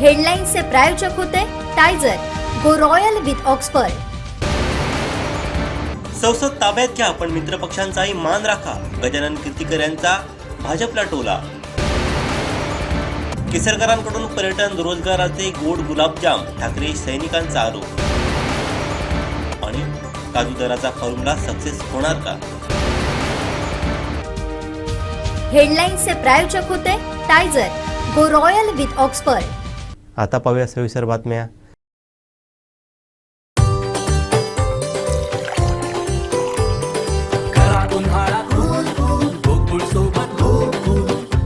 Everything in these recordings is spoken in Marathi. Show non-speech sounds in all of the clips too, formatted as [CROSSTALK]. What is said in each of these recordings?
हेडलाईन्सचे प्रायोजक होते टायझर गो रॉयल विथ ऑक्सफर्ड. संसद ताब्यात घ्या पण मित्रपक्षांचाही मान राखा. गजानन कीर्तीकर यांचा भाजपला टोला. केसरकरांकडून पर्यटन रोजगाराचे गोड गुलाबजाम ठाकरे सैनिकांचा आरोप. आणि काजू दराचा फॉर्म्युला सक्सेस होणार का? हेडलाईन्सचे प्रायोजक होते टायझर गो रॉयल विथ ऑक्सफर्ड. आता पाहूया सविस्तर बातम्या.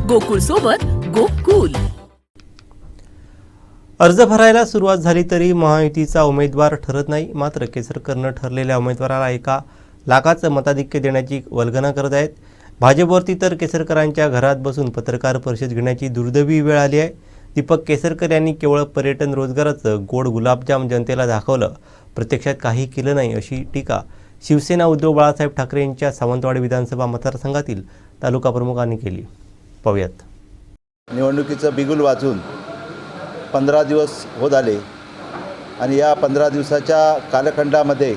गोकुळ सोबत गोकुल. अर्ज भरायला सुरुवात झाली तरी महायुतीचा उमेदवार ठरत नाही. मात्र केसरकरनं ठरलेल्या उमेदवाराला एका लाखाचं मताधिक्य देण्याची वल्गना करत आहेत. भाजपवरती तर केसरकरांच्या घरात बसून पत्रकार परिषद घेण्याची दुर्दैवी वेळ आली आहे. दीपक केसरकर यांनी केवळ पर्यटन रोजगाराचं गोड गुलाबजाम जनतेला दाखवलं. प्रत्यक्षात काही केलं नाही अशी टीका शिवसेना उद्धव बाळासाहेब ठाकरे यांच्या सावंतवाडी विधानसभा मतदारसंघातील तालुका प्रमुखांनी केली. पाहूयात. निवडणुकीचं बिगुल वाजून पंधरा दिवस होत आले आणि या पंधरा दिवसाच्या कालखंडामध्ये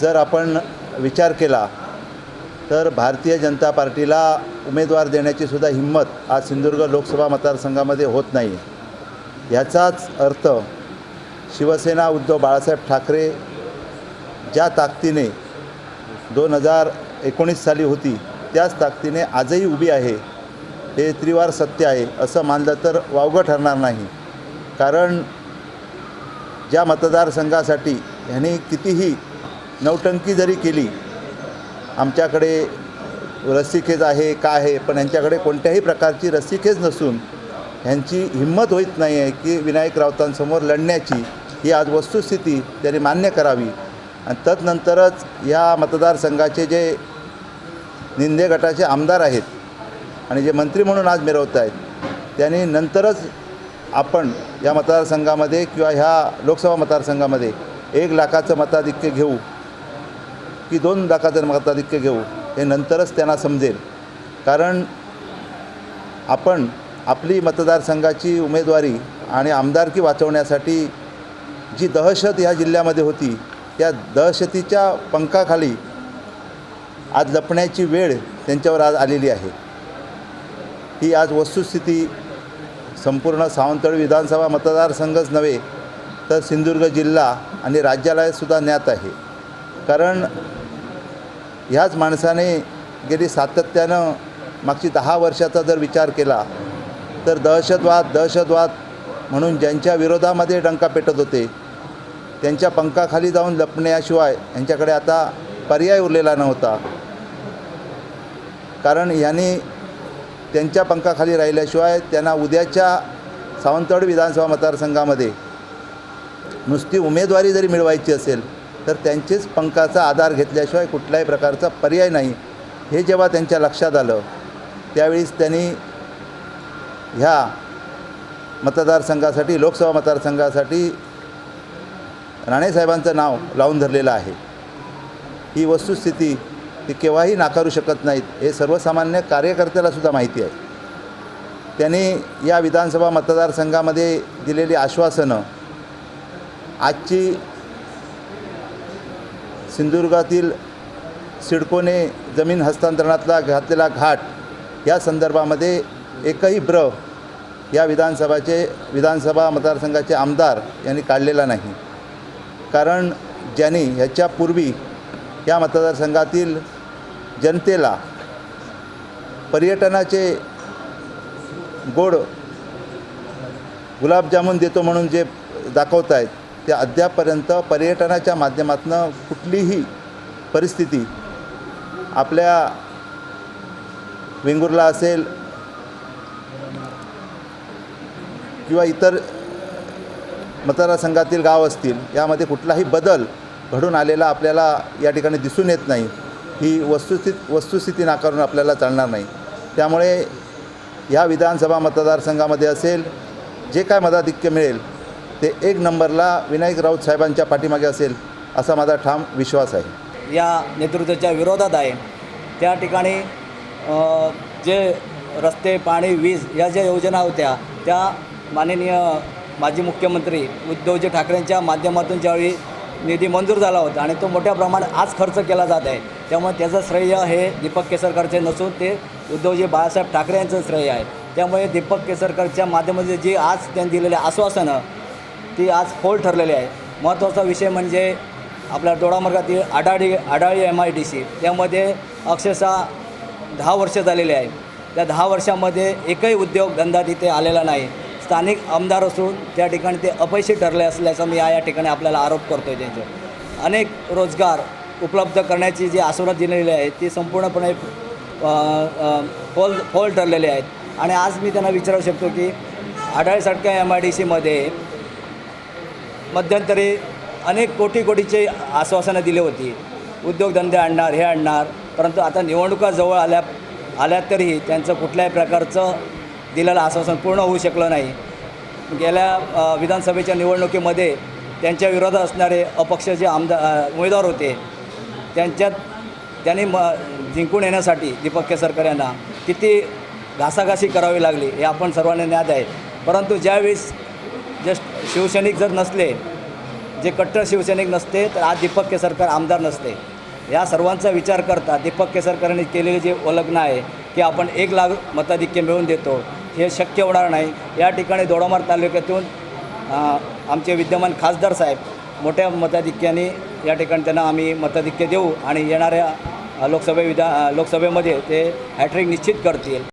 जर आपण विचार केला तर भारतीय जनता पार्टीला उमेदवार देण्याची सुद्धा हिंमत आज सिंधुदुर्ग लोकसभा मतदारसंघामध्ये होत नाही. याचाच अर्थ शिवसेना उद्धव बाळासाहेब ठाकरे ज्या ताकदीने दोन हजार एकोणीस साली होती त्याच ताकदीने आजही उभी आहे. हे त्रिवार सत्य आहे असं मानलं तर वावगं ठरणार नाही. कारण ज्या मतदारसंघासाठी ह्यांनी कितीही नौटंकी जरी केली आमच्याकडे रस्सीखेच आहे का आहे पण यांच्याकडे कोणत्याही प्रकारची रस्सीखेच नसून ह्यांची हिंमत होत नाही आहे की विनायक राऊतांसमोर लढण्याची ही आज वस्तुस्थिती त्यांनी मान्य करावी. आणि तदनंतरच ह्या मतदारसंघाचे जे निंदे गटाचे आमदार आहेत आणि जे मंत्री म्हणून आज मिरवत आहेत त्यांनी नंतरच आपण या मतदारसंघामध्ये किंवा ह्या लोकसभा मतदारसंघामध्ये एक लाखाचं मताधिक्य घेऊ की दोन लाखाचं इतके घेऊ हे नंतरच त्यांना समजेल. कारण आपण आपली मतदारसंघाची उमेदवारी आणि आमदारकी वाचवण्यासाठी जी दहशत ह्या जिल्ह्यामध्ये होती त्या दहशतीच्या पंखाखाली आज लपण्याची वेळ त्यांच्यावर आज आलेली आहे. ही आज वस्तुस्थिती संपूर्ण सावंतवाडी विधानसभा मतदारसंघच नव्हे तर सिंधुदुर्ग जिल्हा आणि राज्याला सुद्धा ज्ञात आहे. कारण ह्याच माणसाने गेली सातत्यानं मागची दहा वर्षाचा जर विचार केला तर दहशतवाद दहशतवाद म्हणून ज्यांच्या विरोधामध्ये डंका पेटत होते त्यांच्या पंखाखाली जाऊन लपण्याशिवाय यांच्याकडे आता पर्याय उरलेला नव्हता. कारण यांनी त्यांच्या पंखाखाली राहिल्याशिवाय त्यांना उद्याच्या सावंतवाडी विधानसभा मतदारसंघामध्ये नुसती उमेदवारी जरी मिळवायची असेल तर त्यांचेच पंखाचा आधार घेतल्याशिवाय कुठल्याही प्रकारचा पर्याय नाही. हे जेव्हा त्यांच्या लक्षात आलं त्यावेळीच त्यांनी ह्या मतदारसंघासाठी लोकसभा मतदारसंघासाठी राणेसाहेबांचं नाव लावून धरलेलं आहे. ही वस्तुस्थिती ती केव्हाही नाकारू शकत नाहीत हे सर्वसामान्य कार्यकर्त्यालासुद्धा माहिती आहे. त्यांनी या विधानसभा मतदारसंघामध्ये दिलेली आश्वासनं आजची सिंधुदुर्गातील सिडकोने जमीन हस्तांतरणातला घातलेला घाट या संदर्भामध्ये एकही ब्र या विधानसभाचे विधानसभा मतदारसंघाचे आमदार यांनी काढलेला नाही. कारण ज्यांनी ह्याच्यापूर्वी या मतदारसंघातील जनतेला पर्यटनाचे गोड गुलाबजामुन देतो म्हणून जे दाखवत आहेत ते अद्यापपर्यंत पर्यटनाच्या माध्यमातून कुठलीही परिस्थिती आपल्या वेंगुर्ला असेल किंवा इतर मतदारसंघातील गाव असतील यामध्ये कुठलाही बदल घडून आलेला आपल्याला या ठिकाणी दिसून येत नाही. ही वस्तुस्थित वस्तुस्थिती नाकारून आपल्याला चालणार नाही. त्यामुळे ह्या विधानसभा मतदारसंघामध्ये असेल जे काय मताधिक्य मिळेल ते एक नंबरला विनायक राऊत साहेबांच्या पाठीमागे असेल असा माझा ठाम विश्वास आहे. या नेतृत्वाच्या विरोधात आहे. त्या ठिकाणी जे रस्ते पाणी वीज या ज्या योजना होत्या त्या माननीय माजी मुख्यमंत्री उद्धवजी ठाकरेंच्या माध्यमातून ज्यावेळी निधी मंजूर झाला होता आणि तो मोठ्या प्रमाणात आज खर्च केला जात आहे त्यामुळे त्याचं श्रेय हे दीपक केसरकरचे नसून ते उद्धवजी बाळासाहेब ठाकरे यांचं श्रेय आहे. त्यामुळे दीपक केसरकरच्या माध्यमातून जी आज त्यांनी दिलेली आश्वासनं ती आज फोल ठरलेली आहे. महत्त्वाचा विषय म्हणजे आपल्या दोडामार्गातील Adali Adali M I D C त्यामध्ये अक्षरशः दहा वर्ष झालेली आहे. त्या दहा वर्षामध्ये एकही उद्योगधंदा तिथे आलेला नाही. स्थानिक आमदार असून त्या ठिकाणी ते अपयशी ठरले असल्याचा मी या या ठिकाणी आपल्याला आरोप करतो आहे त्यांचे अनेक रोजगार उपलब्ध करण्याची जी आसवणं दिलेली आहे ती संपूर्णपणे फोल फोल ठरलेले आहेत आणि आज मी त्यांना विचारू शकतो की आढाळीसारख्या एम आय डी सीमध्ये मध्यंतरी अनेक कोटी कोटीचे आश्वासनं दिली होती. उद्योगधंदे आणणार हे आणणार परंतु आता निवडणुका जवळ आल्या आल्या तरीही त्यांचं कुठल्याही प्रकारचं दिलेलं आश्वासन पूर्ण होऊ शकलं नाही. गेल्या विधानसभेच्या निवडणुकीमध्ये त्यांच्या विरोधात असणारे अपक्ष जे आमदार उमेदवार होते त्यांच्यात त्यांनी म जिंकून येण्यासाठी दीपक केसरकर यांना किती घासाघासी करावी लागली हे आपण सर्वांना ज्ञात आहे. परंतु ज्यावेळेस जस्ट शिवसैनिक जर नसले जे कट्टर शिवसैनिक नसते तर आज दीपक केसरकर आमदार नसते. या सर्वांचा विचार करता दीपक केसरकरांनी केलेले जे वलग्न आहे की आपण एक लाख मताधिक्य मिळवून देतो हे शक्य होणार नाही. या ठिकाणी दोडामार तालुक्यातून आमचे विद्यमान खासदार साहेब मोठ्या मताधिक्याने या ठिकाणी त्यांना आम्ही मताधिक्य देऊ आणि येणाऱ्या लोकसभे विधा लोकसभेमध्ये ते हॅट्रिक निश्चित करतील.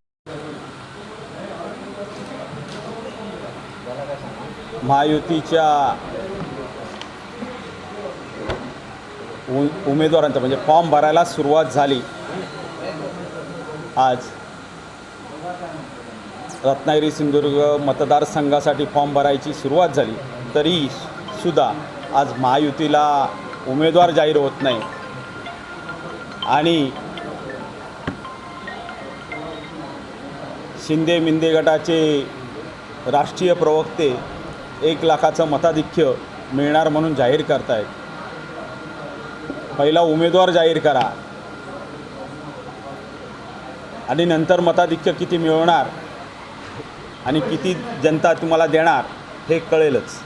महायुतीच्या उ उमेदवारांचा म्हणजे फॉर्म भरायला सुरुवात झाली. आज रत्नागिरी सिंधुदुर्ग मतदारसंघासाठी फॉर्म भरायची सुरुवात झाली. तरी सुद्धा आज महायुतीला उमेदवार जाहीर होत नाही. आणि शिंदे मिंदे गटाचे राष्ट्रीय प्रवक्ते एक लाखाचं मताधिक्य मिळणार म्हणून जाहीर करतायत. पहिला उमेदवार जाहीर करा. आणि नंतर मताधिक्य किती मिळवणार आणि किती जनता तुम्हाला देणार हे कळेलच.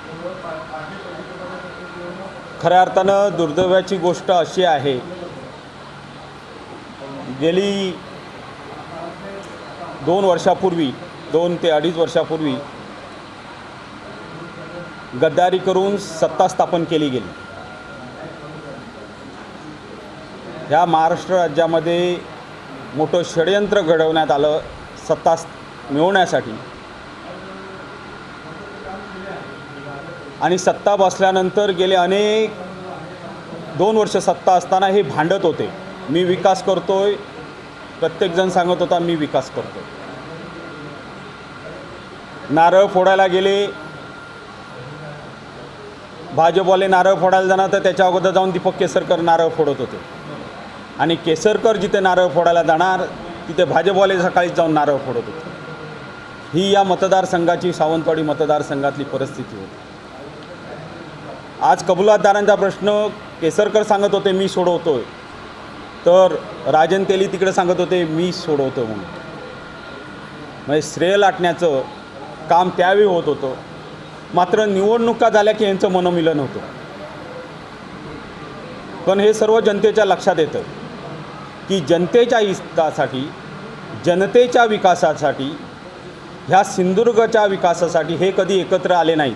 खऱ्या अर्थानं दुर्दैवाची गोष्ट अशी आहे गेली दोन वर्षापूर्वी दोन ते अडीच वर्षापूर्वी गद्दारी करून सत्ता स्थापन केली गेली. ह्या महाराष्ट्र राज्यामध्ये मोठं षडयंत्र घडवण्यात आलं सत्ता मिळवण्यासाठी. आणि सत्ता बसल्यानंतर गेले अनेक दोन वर्ष सत्ता असताना हे भांडत होते. मी विकास करतोय प्रत्येकजण सांगत होता मी विकास करतोय. नारळ फोडायला गेले भाजपवाले नारळ फोडायला जाणार तर त्याच्या अगोदर जाऊन दीपक केसरकर नारळ फोडत होते. आणि केसरकर जिथे नारळ फोडायला जाणार तिथे भाजपवाले सकाळीच जाऊन नारळ फोडत होते. ही या मतदारसंघाची सावंतवाडी मतदारसंघातली परिस्थिती होती. आज कबुलातदारांचा प्रश्न केसरकर सांगत होते मी सोडवतोय. तर राजन तेली तिकडे सांगत होते मी सोडवतो म्हणून. म्हणजे श्रेय लाटण्याचं काम त्यावेळी होत होतं. मात्र निवडणुका झाल्या की यांचं मनोमिलन होतं. पण हे सर्व जनतेच्या लक्षात येतं की जनतेच्या हितासाठी जनतेच्या विकासासाठी ह्या सिंधुदुर्गच्या विकासासाठी हे कधी एकत्र आले नाहीत.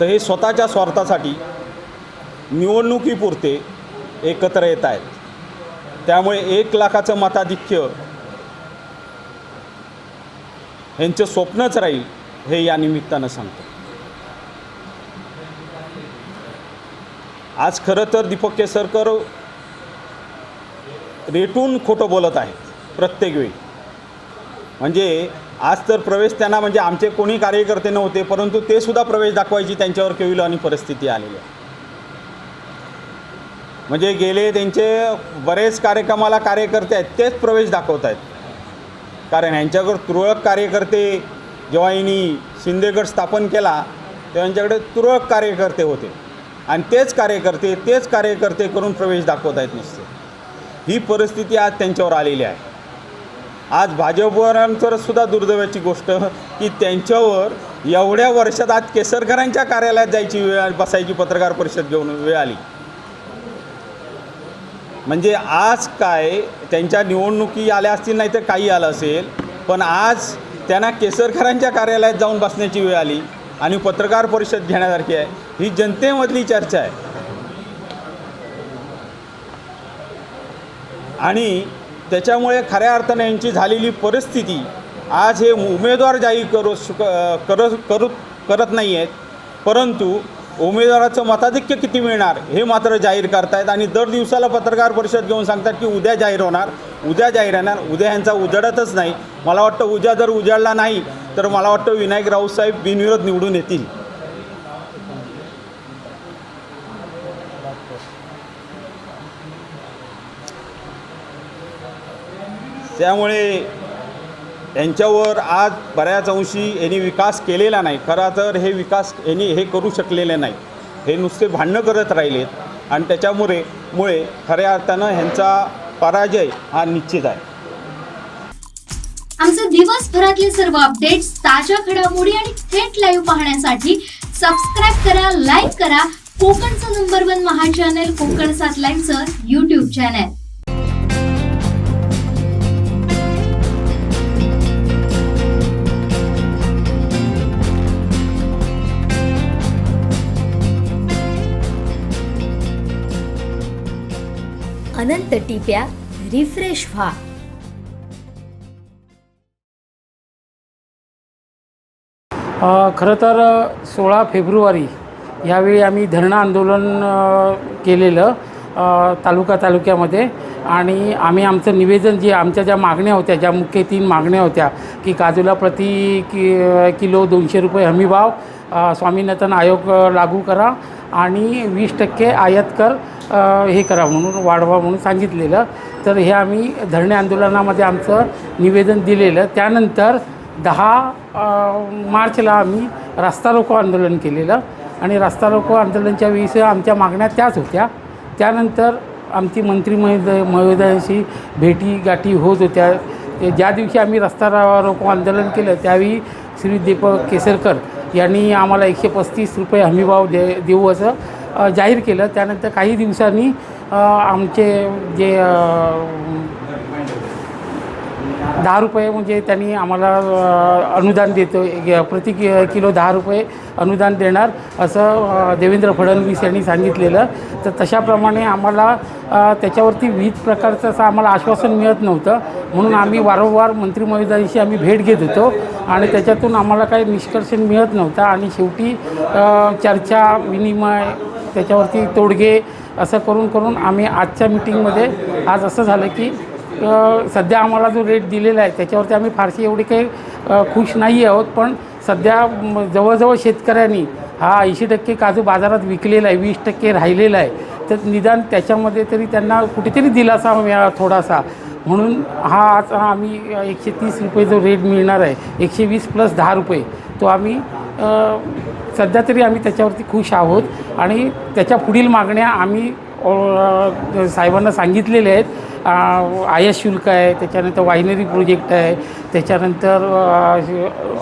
तर हे स्वतःच्या स्वार्थासाठी निवडणुकीपुरते एकत्र येत आहेत. त्यामुळे एक लाखाचं मताधिक्य ह्यांचं स्वप्नच राहील. हे या निमित्तानं सांगतो. आज खरं तर दीपक केसरकर रेटून खोटं बोलत आहेत प्रत्येक वेळी. म्हणजे आज तर प्रवेश त्यांना म्हणजे आमचे कोणी कार्यकर्ते नव्हते परंतु ते सुद्धा प्रवेश दाखवायची त्यांच्यावर केविल आणि परिस्थिती आलेली आहे. म्हणजे गेले त्यांचे बरेच कार्यक्रमाला कार्यकर्ते आहेत तेच प्रवेश दाखवत आहेत. कारण यांच्याकडे तुरळक कार्यकर्ते जेव्हा यांनी शिंदेगड स्थापन केला तेव्हा यांच्याकडे तुरळक कार्यकर्ते होते. आणि तेच कार्यकर्ते तेच कार्यकर्ते करून प्रवेश दाखवत आहेत नुसते. ही परिस्थिती आज त्यांच्यावर आलेली आहे. आज भाजपवरांचं सुद्धा दुर्दैवाची गोष्ट की त्यांच्यावर एवढ्या वर्षात आज केसरकरांच्या कार्यालयात जायची वेळ बसायची पत्रकार परिषद घेऊन वेळ आली. म्हणजे आज काय त्यांच्या निवडणुकी आल्या असतील नाही तर काही आलं असेल पण आज त्यांना केसरकरांच्या कार्यालयात जाऊन बसण्याची वेळ आली आणि पत्रकार परिषद घेण्यासारखी आहे. ही जनतेमधली चर्चा आहे. आणि त्याच्यामुळे खऱ्या अर्थाने यांची झालेली परिस्थिती आज हे उमेदवार जाहीर करू शुक करत करू करत नाही आहेत परंतु उमेदवाराचं मताधिक्य किती मिळणार हे मात्र जाहीर करतायत आणि दर दिवसाला पत्रकार परिषद घेऊन सांगतात की उद्या जाहीर होणार उद्या जाहीर राहणार उद्या ह्यांचा उजाडतच नाही. मला वाटतं उद्या जर उजाडला नाही तर मला वाटतं विनायक राऊतसाहेब बिनविरोध निवडून येतील. त्यामुळे यांच्यावर आज बऱ्याच अंशी यांनी विकास केलेला नाही. खरा तर हे विकास यांनी हे करू शकलेले नाही. हे नुसते भांडणं करत राहिलेत आणि त्याच्यामुळे मुळे खऱ्या अर्थानं ह्यांचा पराजय हा निश्चित आहे. आमचे दिवसभरातले सर्व अपडेट्स ताज्या घडामोडी आणि थेट लाईव्ह पाहण्यासाठी सबस्क्राईब करा लाईक करा. कोकणचं number one Maha channel Konkan सात लाईव्हचं युट्यूब चॅनल अनंत टिप्या रिफ्रेश व्हा. खरं तर सोळा फेब्रुवारी यावेळी आम्ही धरणं आंदोलन केलेलं तालुका तालुक्यामध्ये. आणि आम्ही आमचं निवेदन जे आमच्या ज्या मागण्या होत्या ज्या मुख्य तीन मागण्या होत्या की काजूला प्रति कि किलो दोनशे रुपये हमीभाव स्वामीनाथन आयोग लागू करा. आणि वीस टक्के आयात कर हे करा म्हणून वाढवा म्हणून सांगितलेलं. तर हे आम्ही धरणे आंदोलनामध्ये आमचं निवेदन दिलेलं. त्यानंतर दहा मार्चला आम्ही रास्ता रोको आंदोलन केलेलं. आणि रास्ता रोको आंदोलनच्या वेळेस आमच्या मागण्या त्याच होत्या. त्यानंतर आमची मंत्री महोदय महोदयांशी भेटी गाठी होत होत्या. ज्या दिवशी आम्ही रस्ता रोको आंदोलन केलं त्यावेळी श्री दीपक केसरकर यांनी आम्हाला एकशे पस्तीस रुपये हमीभाव दे देऊ असं जाहीर केलं. त्यानंतर काही दिवसांनी आमचे जे दहा रुपये म्हणजे त्यांनी आम्हाला अनुदान देतो. प्रति कि किलो दहा रुपये अनुदान देणार असं देवेंद्र फडणवीस यांनी सांगितलेलं. तर तशाप्रमाणे आम्हाला त्याच्यावरती विविध प्रकारचं असं आम्हाला आश्वासन मिळत नव्हतं. म्हणून आम्ही वारंवार मंत्री महोदयांशी आम्ही भेट घेत होतो. आणि त्याच्यातून आम्हाला काही निष्कर्षण मिळत नव्हता. आणि शेवटी चर्चा विनिमय त्याच्यावरती तोडगे असं करून करून आम्ही आजच्या मिटिंगमध्ये आज असं झालं की सध्या आम्हाला जो रेट दिलेला आहे त्याच्यावरती आम्ही फारशी एवढी काही खुश नाही आहोत पण सध्या जवळजवळ शेतकऱ्यांनी हा ऐंशी टक्के काजू बाजारात विकलेला आहे वीस टक्के राहिलेला आहे. तर निदान त्याच्यामध्ये तरी त्यांना कुठेतरी दिलासा मिळाला थोडासा. म्हणून हा आज आम्ही एकशे तीस रुपये जो रेट मिळणार आहे एकशे वीस प्लस दहा रुपये तो आम्ही सध्या तरी आम्ही त्याच्यावरती खुश आहोत. आणि त्याच्या पुढील मागण्या आम्ही साहेबांना सांगितलेल्या आहेत. आयात शुल्क आहे त्याच्यानंतर वायनरी प्रोजेक्ट आहे त्याच्यानंतर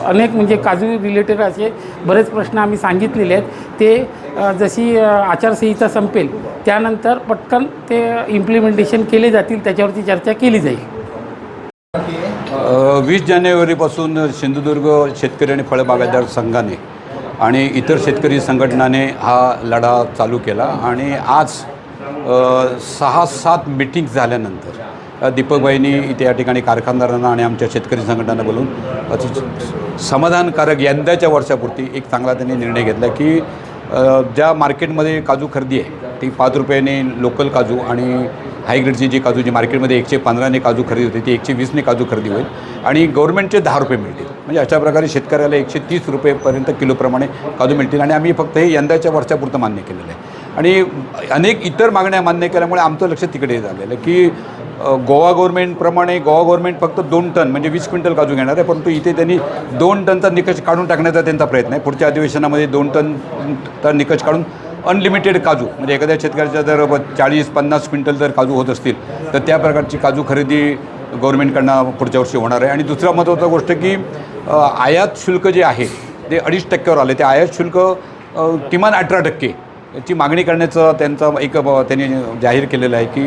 अनेक म्हणजे काजू रिलेटेड असे बरेच प्रश्न आम्ही सांगितलेले आहेत. ते जशी आचारसंहिता संपेल त्यानंतर पटकन ते इम्प्लिमेंटेशन केले जातील त्याच्यावरती चर्चा केली जाईल. वीस जानेवारीपासून सिंधुदुर्ग शेतकरी आणि फळबागायतदार संघाने आणि इतर शेतकरी संघटनाने हा लढा चालू केला आणि आज सहा सात मिटिंग्स झाल्यानंतर दीपकबाईंनी इथे या ठिकाणी कारखानदारांना आणि आमच्या शेतकरी संघटनांना बोलून अति समाधानकारक यंदाच्या वर्षापुरती एक चांगला त्यांनी निर्णय घेतला की ज्या मार्केटमध्ये काजू खरेदी आहे ती पाच रुपयाने लोकल काजू आणि हायग्रेडची जी काजू जी मार्केटमध्ये एकशे पंधराने काजू खरेदी होते ती एकशे वीसने काजू खरेदी होईल आणि गव्हर्नमेंटचे दहा रुपये मिळतील. म्हणजे अशा प्रकारे शेतकऱ्याला एकशे तीस रुपयेपर्यंत किलोप्रमाणे काजू मिळतील आणि आम्ही फक्त हे यंदाच्या वर्षापुरतं मान्य केलेलं आहे. आणि अनेक इतर मागण्या मान्य केल्यामुळे आमचं लक्ष तिकडे झालेलं की गोवा गव्हर्नमेंटप्रमाणे गोवा गव्हर्नमेंट फक्त दोन टन म्हणजे वीस क्विंटल काजू घेणार आहे परंतु इथे त्यांनी दोन टनचा निकष काढून टाकण्याचा त्यांचा प्रयत्न आहे. पुढच्या अधिवेशनामध्ये दोन टन तर निकष काढून अनलिमिटेड काजू म्हणजे एखाद्या शेतकऱ्याच्या जर चाळीस पन्नास क्विंटल जर काजू होत असतील तर त्या प्रकारची काजू खरेदी गव्हर्नमेंटकडनं पुढच्या वर्षी होणार आहे. आणि दुसरा महत्त्वाचा गोष्ट की आयात शुल्क जे आहे ते अडीच टक्क्यावर आले. ते आयात शुल्क किमान अठरा टक्के. याची मागणी करण्याचं त्यांचा एक त्यांनी जाहीर केलेलं आहे की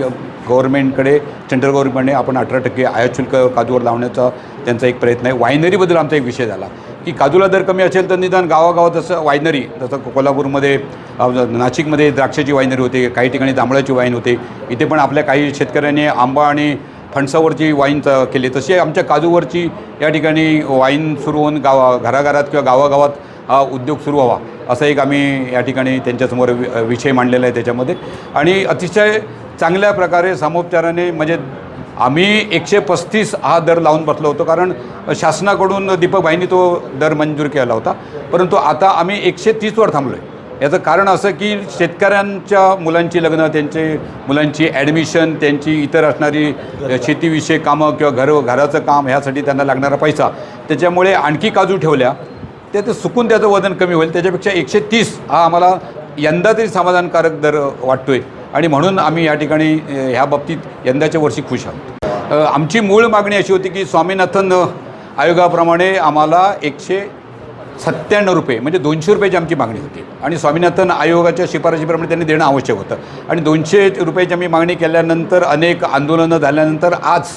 गव्हर्नमेंटकडे सेंट्रल गव्हर्नमेंटने आपण अठरा टक्के आयात शुल्क काजूवर लावण्याचा त्यांचा एक प्रयत्न आहे. वायनरीबद्दल आमचा एक विषय झाला. की काजूला दर कमी असेल तर निदान गावागावात जसं वायनरी जसं कोल्हापूरमध्ये नाशिकमध्ये द्राक्षाची वायनरी होते काही ठिकाणी जांभळाची वाईन होते. इथे पण आपल्या काही शेतकऱ्यांनी आंबा आणि फणसावरची वाईन च- केली. तशी आमच्या काजूवरची या ठिकाणी वाईन सुरू होऊन गावा घराघरात किंवा गावागावात हा उद्योग सुरू व्हावा असं एक आम्ही या ठिकाणी त्यांच्यासमोर वि विषय मांडलेला आहे त्याच्यामध्ये. आणि अतिशय चांगल्या प्रकारे सामोपचाराने म्हणजे आम्ही एकशे पस्तीस हा दर लावून बसलो होतो कारण शासनाकडून दीपकभाईंनी तो दर मंजूर केला होता. परंतु आता आम्ही एकशे तीसवर थांबलो आहे याचं कारण असं की शेतकऱ्यांच्या मुलांची लग्न त्यांचे मुलांची ॲडमिशन त्यांची इतर असणारी शेतीविषयक कामं किंवा घर घराचं काम ह्यासाठी त्यांना लागणारा पैसा. त्याच्यामुळे आणखी काजू ठेवल्या. ते ते सुकून त्याचं वजन कमी होईल. त्याच्यापेक्षा एकशे तीस हा आम्हाला यंदा तरी समाधानकारक दर वाटतो आहे आणि म्हणून आम्ही या ठिकाणी ह्या बाबतीत यंदाच्या वर्षी खुश आहोत. आमची मूळ मागणी अशी होती की स्वामीनाथन आयोगाप्रमाणे आम्हाला एकशे सत्त्याण्णव रुपये म्हणजे दोनशे रुपयाची आमची मागणी होती. आणि स्वामीनाथन आयोगाच्या शिफारशीप्रमाणे त्यांनी देणं आवश्यक होतं. आणि दोनशे रुपयाची आम्ही मागणी केल्यानंतर अनेक आंदोलनं झाल्यानंतर आज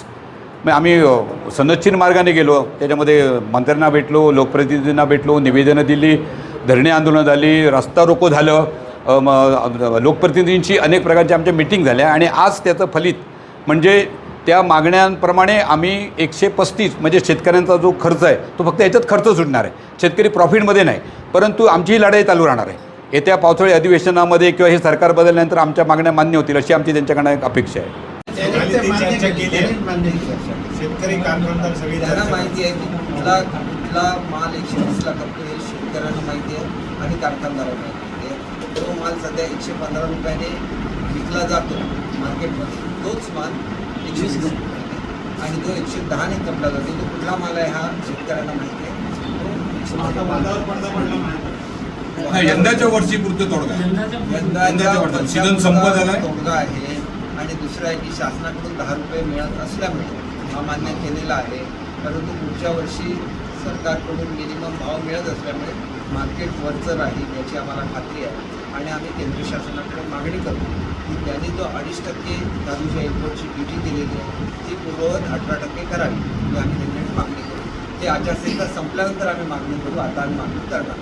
मग आम्ही अ, सनदशीर मार्गाने गेलो. त्याच्यामध्ये मंत्र्यांना भेटलो लोकप्रतिनिधींना भेटलो निवेदनं दिली धरणे आंदोलनं झाली रस्ता रोको झालं. लोकप्रतिनिधींची अनेक प्रकारच्या आमच्या मिटिंग झाल्या आणि आज त्याचं फलित म्हणजे त्या मागण्यांप्रमाणे आम्ही एकशे पस्तीस म्हणजे शेतकऱ्यांचा जो खर्च आहे तो फक्त याच्यात खर्च सुटणार आहे. शेतकरी प्रॉफिटमध्ये नाही परंतु आमची ही लढाई चालू राहणार आहे. येत्या पावसाळी अधिवेशनामध्ये किंवा हे सरकार बदलल्यानंतर आमच्या मागण्या मान्य होतील अशी आमची त्यांच्याकडनं एक अपेक्षा आहे. शेतकरी कारखानदार सगळी त्यांना माहिती आहे की कुठला कुठला माल एकशे वीसला खपतो हे शेतकऱ्यांना माहिती आहे आणि कारखानदारांना माहिती आहे. तो माल सध्या एकशे पंधरा रुपयाने विकला जातो मार्केटमध्ये. तोच माल एकशे वीस आणि तो एकशे दहाने खपला जातो. तो कुठला माल आहे हा शेतकऱ्यांना माहिती आहे. यंदाच्या वर्षी पुरतं तोडगा यंदाच्या वर्षात सीझन संपत आलाय. तोडगा आहे. आणि दुसरं आहे की शासनाकडून दहा रुपये मिळत असल्यामुळे हा मान्य केलेला आहे. परंतु पुढच्या वर्षी सरकारकडून मिनिमम भाव मिळत असल्यामुळे मार्केट वरचं राहील याची आम्हाला खात्री आहे. आणि आम्ही केंद्र शासनाकडे मागणी करतो की त्यांनी जो अडीच टक्के काजूच्या इम्पोर्टची ड्युटी दिलेली आहे. ती पूर्ववत अठरा टक्के करावी ही आम्ही त्यांच्याकडे मागणी करू. ते आचारसंहिता संपल्यानंतर आम्ही मागणी करू. आता आम्ही मागणी करणार.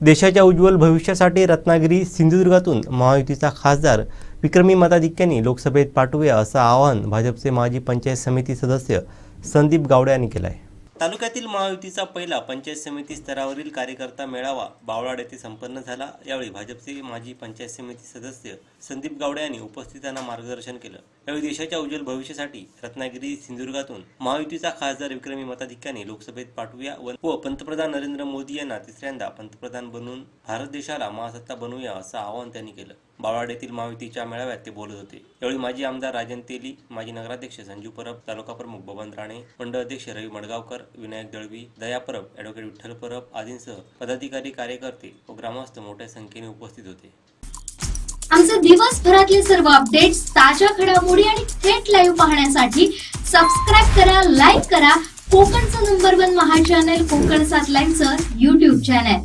देशाच्या उज्ज्वल भविष्यासाठी रत्नागिरी सिंधुदुर्गातून महायुतीचा खासदार विक्रमी मताधिक्यांनी लोकसभेत पाठवूया असं आवाहन भाजपचे माजी पंचायत समिती सदस्य संदीप गावडे यांनी केलं आहे तालुक्यातील महायुतीचा पहिला पंचायत समिती स्तरावरील कार्यकर्ता मेळावा बावळाड येथे संपन्न झाला. यावेळी भाजपचे माजी पंचायत समिती सदस्य संदीप गावडे यांनी उपस्थितांना मार्गदर्शन केलं. यावेळी देशाच्या उज्ज्वल भविष्यासाठी रत्नागिरी सिंधुदुर्गातून महायुतीचा खासदार विक्रमी मताधिक्याने लोकसभेत पाठवूया व- व पंतप्रधान नरेंद्र मोदी यांना तिसऱ्यांदा पंतप्रधान बनवून भारत देशाला महासत्ता बनवूया असं आवाहन त्यांनी केलं. बावळाड येथील महायुतीच्या मेळाव्यात ते बोलत होते. यावेळी माजी आमदार राजन तेली माजी नगराध्यक्ष संजू परब तालुका प्रमुख बबन राणे मंडळ अध्यक्ष रवी मडगावकर विनायक दळवी दया परब ॲडव्होकेट विठ्ठल परब आदींसह पदाधिकारी कार्यकर्ते व ग्रामस्थ मोठ्या संख्येने उपस्थित होते. आमचे दिवसभरातले सर्व अपडेट्स ताज्या घडामोडी आणि थेट लाईव्ह पाहण्यासाठी सबस्क्राईब करा लाईक करा. कोकणचं number one Maha channel Konkan सात लाईनचं युट्यूब चॅनल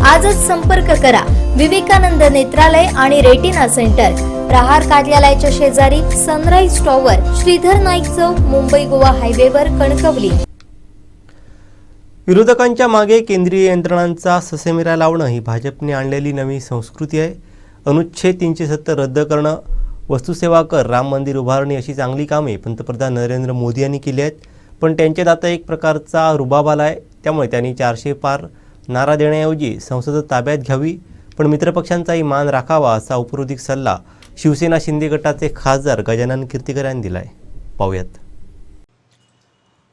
आजच संपर्क करा. विवेकानंद नेत्रालय आणि रेटिना सेंटर. प्रहार कार्यालयाच्या शेजारी सनराईज टॉवर श्रीधर नाईक चौक मुंबई गोवा हायवेवर कणकवली. विरोधकांच्या मागे केंद्रीय यंत्रणांचा ससेमिरा लावणं ही भाजपने आणलेली नवी संस्कृती आहे. अनुच्छेद तीनशे सत्तर रद्द करणं वस्तुसेवा कर राम मंदिर उभारणी अशी चांगली कामे पंतप्रधान नरेंद्र मोदी यांनी केली आहेत. पण त्यांच्यात आता एक प्रकारचा रुबाब आला आहे त्यामुळे त्यांनी चारशे पार नारा देण्याऐवजी संसद ताब्यात घ्यावी पण मित्रपक्षांचाही मान राखावा असा उपरोधिक सल्ला शिवसेना शिंदे गटाचे खासदार गजानन कीर्तीकर यांनी दिला आहे पाहूयात.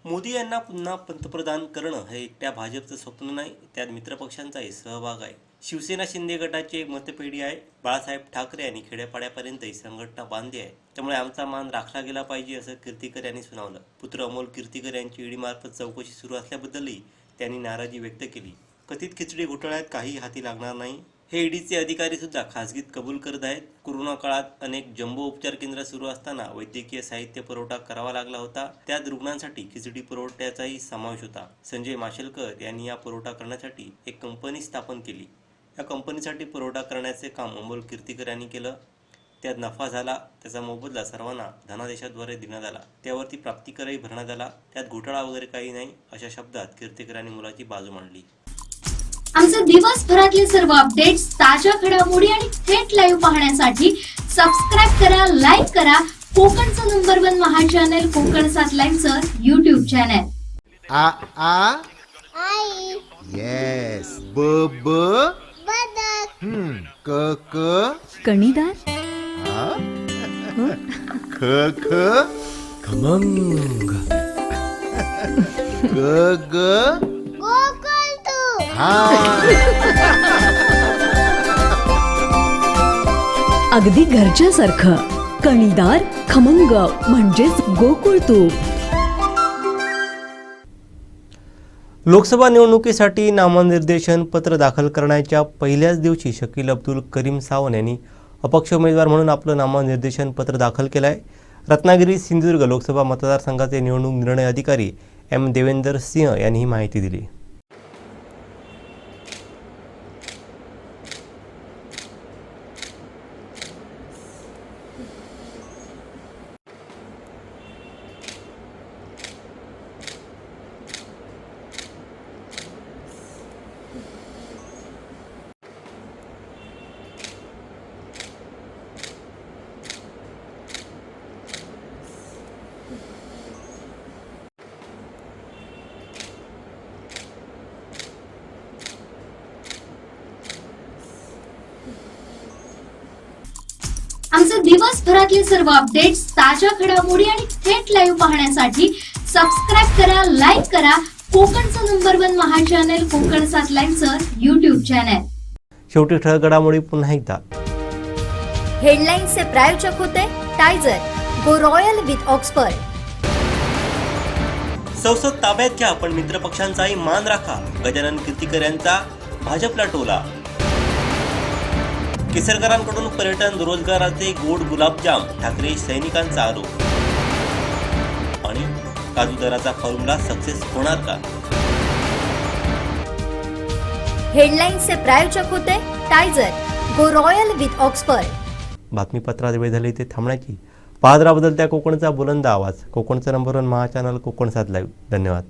मोदी यांना पुन्हा पंतप्रधान करणं हे एकट्या भाजपचं स्वप्न नाही त्यात मित्रपक्षांचाही सहभाग आहे. शिवसेना शिंदे गटाची एक मतपेढी आहे बाळासाहेब ठाकरे यांनी खेड्यापाड्यापर्यंत ही संघटना बांधली आहे. त्यामुळे आमचा मान राखला गेला पाहिजे असं कीर्तीकर यांनी सुनावलं. पुत्र अमोल कीर्तीकर यांची ईडीमार्फत चौकशी सुरू असल्याबद्दलही त्यांनी नाराजी व्यक्त केली. कथित खिचडी घोटाळ्यात काही हाती लागणार नाही. हे ईडीचे अधिकारी सुद्धा खासगीत कबूल करत आहेत. कोरोना काळात अनेक जम्बो उपचार केंद्र सुरू असताना वैद्यकीय साहित्य पुरवठा करावा लागला होता. त्यात रुग्णांसाठी खिचडी पुरवठ्याचाही समावेश होता. संजय माशेलकर यांनी या पुरवठा करण्यासाठी एक कंपनी स्थापन केली. या कंपनीसाठी पुरवठा करण्याचे काम अमोल कीर्तीकर यांनी केलं. त्यात नफा झाला. त्याचा मोबदला सर्वांना धनादेशाद्वारे देण्यात आला. त्यावरती प्राप्तिकरही भरण्यात आला. त्यात घोटाळा वगैरे काही नाही अशा शब्दात कीर्तीकरांनी मुलाची बाजू मांडली. आमचे दिवसभरातले सर्व अपडेट्स ताज्या घडामोडी आणि थेट लाईव्ह पाहण्यासाठी सबस्क्राईब करा लाईक करा. कोकणचं number one Maha channel Konkan सात लाईनचं युट्यूब चॅनल आ आ? येस ब ब? हम्म. क क? कणीदार? आ? [LAUGHS] ख ख? खमंग. ग ग? हा अगदी घरच्यासारखं. कणीदार खमंग म्हणजेच गोकुळ तूप. लोकसभा निवडणुकीसाठी नामनिर्देशन पत्र दाखल करण्याच्या पहिल्याच दिवशी शकील अब्दुल करीम सावंत यांनी अपक्ष उमेदवार म्हणून आपलं नामनिर्देशन पत्र दाखल केलं आहे रत्नागिरी सिंधुदुर्ग लोकसभा मतदारसंघाचे निवडणूक निर्णय अधिकारी एम देवेंदर सिंह यांनी ही माहिती दिली. आमचे दिवसभरातले सर्व अपडेट्स ताज्या घडामोडी आणि थेट लाईव्ह पाहण्यासाठी सबस्क्राईब करा लाईक करा. कोकणचं नंबर वन महा चॅनल कोकण सात लाईनचं युट्यूब चॅनल शेवटी ठळक घडामोडी पुन्हा एकदा. हेडलाईन्सचे प्रायोजक होते टायझर गो रॉयल विथ ऑक्सफर्ड संसद ताब्यात घ्या पण मित्रपक्षांचाही मान राखा. गजानन कीर्तीकर यांचा भाजपला टोला. केसरकरांकडून पर्यटन रोजगाराचे गोड गुलाबजाम ठाकरे सैनिकांचा आरोप. आणि काजू दराचा फॉर्म्युला सक्सेस होणार का? हेडलाईन्सचे प्रायोजक होते टायझर गो रॉयल विथ ऑक्सफर्ड. बातमीपत्रात वेळ झाली ते थांबण्याची. पाहत बदलत्या कोकणचा बुलंद आवाज. कोकणचा नंबर वन महा चॅनल कोकण सात लाईव्ह धन्यवाद.